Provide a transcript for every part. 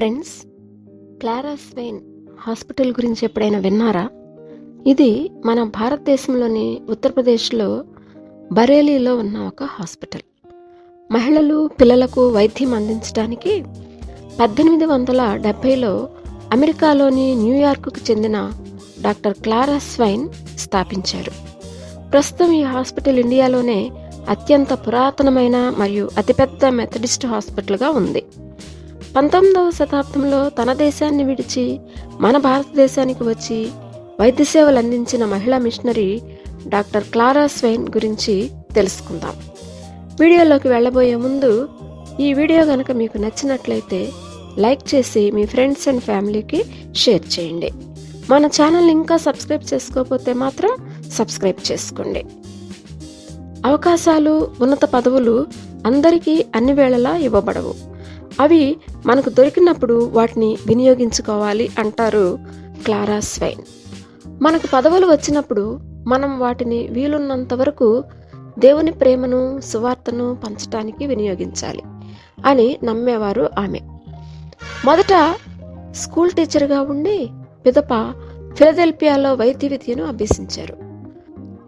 Friends Clara Swain hospital గురించి ఎప్పుడైనా విన్నారా? ఇది మన భారతదేశంలోని ఉత్తరప్రదేశ్లో బరేలీలో ఉన్న ఒక హాస్పిటల్. మహిళలు పిల్లలకు వైద్యం అందించడానికి పద్దెనిమిది వందల డెబ్భైలో అమెరికాలోని న్యూయార్క్కు చెందిన డాక్టర్ క్లారా స్వైన్ స్థాపించారు. ప్రస్తుతం ఈ హాస్పిటల్ ఇండియాలోనే అత్యంత పురాతనమైన మరియు అతిపెద్ద మెథడిస్ట్ హాస్పిటల్గా ఉంది. పంతొమ్మిదవ శతాబ్దంలో తన దేశాన్ని విడిచి మన భారతదేశానికి వచ్చి వైద్య సేవలు అందించిన మహిళా మిషనరీ డాక్టర్ క్లారా స్వైన్ గురించి తెలుసుకుందాం. వీడియోలోకి వెళ్ళబోయే ముందు ఈ వీడియో కనుక మీకు నచ్చినట్లయితే లైక్ చేసి మీ ఫ్రెండ్స్ అండ్ ఫ్యామిలీకి షేర్ చేయండి. మన ఛానల్ ఇంకా సబ్స్క్రైబ్ చేసుకోకపోతే మాత్రం సబ్స్క్రైబ్ చేసుకోండి. అవకాశాలు ఉన్నత పదవులు అందరికీ అన్ని వేళలా ఇవ్వబడవు. అవి మనకు దొరికినప్పుడు వాటిని వినియోగించుకోవాలి అంటారు క్లారా స్వైన్. మనకు పదవులు వచ్చినప్పుడు మనం వాటిని వీలున్నంత వరకు దేవుని ప్రేమను సువార్తను పంచటానికి వినియోగించాలి అని నమ్మేవారు ఆమె. మొదట స్కూల్ టీచర్గా ఉండి పిదప ఫిలదెల్పియాలో వైద్య విద్యను అభ్యసించారు.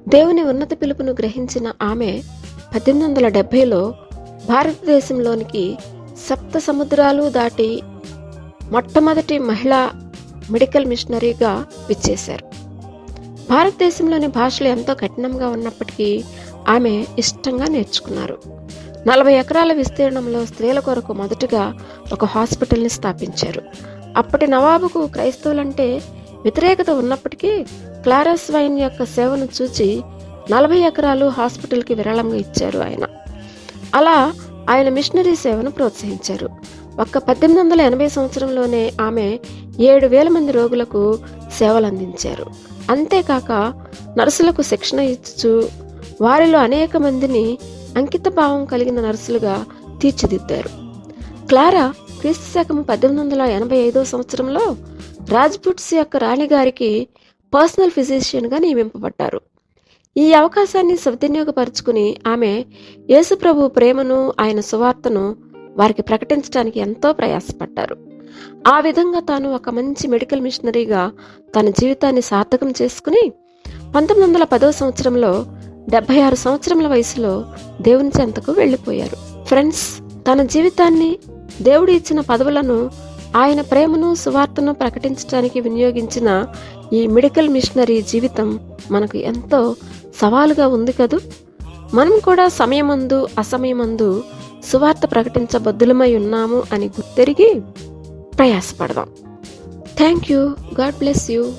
దేవుని ఉన్నత పిలుపును గ్రహించిన ఆమె పద్దెనిమిది వందల డెబ్బైలో భారతదేశంలోనికి సప్త సముద్రాలు దాటి మొట్టమొదటి మహిళా మెడికల్ మిషనరీగా విచ్చేశారు. భారతదేశంలోని భాషలు ఎంతో కఠినంగా ఉన్నప్పటికీ ఆమె ఇష్టంగా నేర్చుకున్నారు. నలభై ఎకరాల విస్తీర్ణంలో స్త్రీల కొరకు మొదటగా ఒక హాస్పిటల్ని స్థాపించారు. అప్పటి నవాబుకు క్రైస్తవులంటే వ్యతిరేకత ఉన్నప్పటికీ క్లారస్ వైన్ యొక్క సేవను చూచి నలభై ఎకరాలు హాస్పిటల్కి విరాళంగా ఇచ్చారు ఆయన. అలా ఆయన మిషనరీ సేవను ప్రోత్సహించారు. ఒక్క పద్దెనిమిది వందల ఎనభై సంవత్సరంలోనే ఆమె ఏడు వేల మంది రోగులకు సేవలు అందించారు అంతేకాక నర్సులకు శిక్షణ ఇచ్చు వారిలో అనేక మందిని అంకిత భావం కలిగిన నర్సులుగా తీర్చిదిద్దారు. క్లారా క్రీస్తు శకం పద్దెనిమిది వందల ఎనభై ఐదో సంవత్సరంలో రాజ్పుట్స్ యొక్క రాణిగారికి పర్సనల్ ఫిజిషియన్గా నియమింపబడ్డారు. ఈ అవకాశాన్ని సద్వినియోగపరుచుకుని ఆమె యేసుప్రభు ప్రేమను ఆయన సువార్తను వారికి ప్రకటించడానికి ఎంతో ప్రయాసపడ్డారు. ఆ విధంగా తాను ఒక మంచి మెడికల్ మిషనరీగా తన జీవితాన్ని సార్థకం చేసుకుని పంతొమ్మిది వందల పదో సంవత్సరంలో డెబ్బై ఆరు సంవత్సరముల వయసులో దేవుని చెంతకు వెళ్ళిపోయారు. ఫ్రెండ్స్ తన జీవితాన్ని దేవుడు ఇచ్చిన పదవులను ఆయన ప్రేమను సువార్తను ప్రకటించడానికి వినియోగించిన ఈ మెడికల్ మిషనరీ జీవితం మనకు ఎంతో సవాలుగా ఉంది కదూ? మనం కూడా సమయమందు అసమయమందు సువార్త ప్రకటించబద్దులమై ఉన్నాము అని గుర్తెరిగి ప్రయాసపడదాం. Thank you God bless you